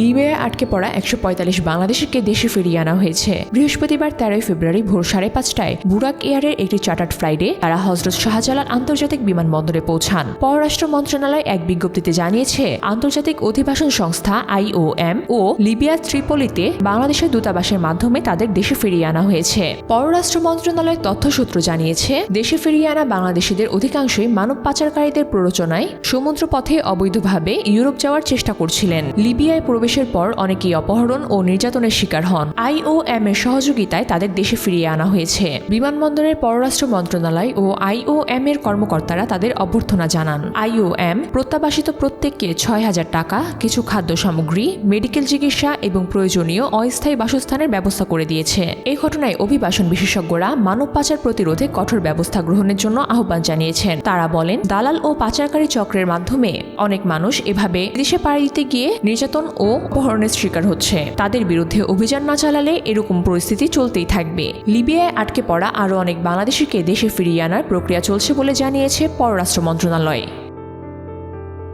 লিবিয়ায় আটকে পড়া একশো পঁয়তাল্লিশ বাংলাদেশিকে দেশে ফিরিয়ে আনা হয়েছে। বৃহস্পতিবার তেরোই ফেব্রুয়ারি ভোর সাড়ে পাঁচটায় বুরাক এয়ারের একটি চার্টার্ড ফ্লাইটে তারা হজরত শাহজালাল আন্তর্জাতিক বিমানবন্দরে পৌঁছান। পররাষ্ট্র মন্ত্রণালয় এক বিজ্ঞপ্তিতে জানিয়েছে, আন্তর্জাতিক অধিবাসন সংস্থা আইওএম ও লিবিয়া ত্রিপলিতে বাংলাদেশের দূতাবাসের মাধ্যমে তাদের দেশে ফিরিয়ে আনা হয়েছে। পররাষ্ট্র মন্ত্রণালয়ের তথ্যসূত্র জানিয়েছে, দেশে ফিরিয়ে আনা বাংলাদেশিদের অধিকাংশই মানব পাচারকারীদের প্ররোচনায় সমুদ্রপথে অবৈধভাবে ইউরোপ যাওয়ার চেষ্টা করছিলেন। লিবিয়ায় প্রবেশের পর অনেকেই অপহরণ ও নির্যাতনের শিকার হন। আইওএম এর সহযোগিতায় তাদের দেশে ফিরিয়ে আনা হয়েছে। বিমানবন্দরের পররাষ্ট্র মন্ত্রণালয় ও আইওএম এর কর্মকর্তারা তাদের অভ্যর্থনা জানান। আইওএম প্রত্যাবাসিত প্রত্যেককে ছয় হাজার টাকা, কিছু খাদ্য সামগ্রী, মেডিকেল চিকিৎসা এবং প্রয়োজনীয় অস্থায়ী বাসস্থানের ব্যবস্থা করে দিয়েছে। এই ঘটনায় অভিবাসন বিশেষজ্ঞরা মানব পাচার প্রতিরোধে কঠোর ব্যবস্থা গ্রহণের জন্য আহ্বান জানিয়েছেন। তারা বলেন, দালাল ও পাচারকারী চক্রের মাধ্যমে অনেক মানুষ এভাবে দেশে পাড়ি দিতে গিয়ে নির্যাতন ও অপহরণের শিকার হচ্ছে। তাদের বিরুদ্ধে অভিযান না চালালে এরকম পরিস্থিতি চলতেই থাকবে। লিবিয়ায় আটকে পড়া আরও অনেক বাংলাদেশিকে দেশে ফিরিয়ে আনার প্রক্রিয়া চলছে বলে জানিয়েছে পররাষ্ট্র মন্ত্রণালয়।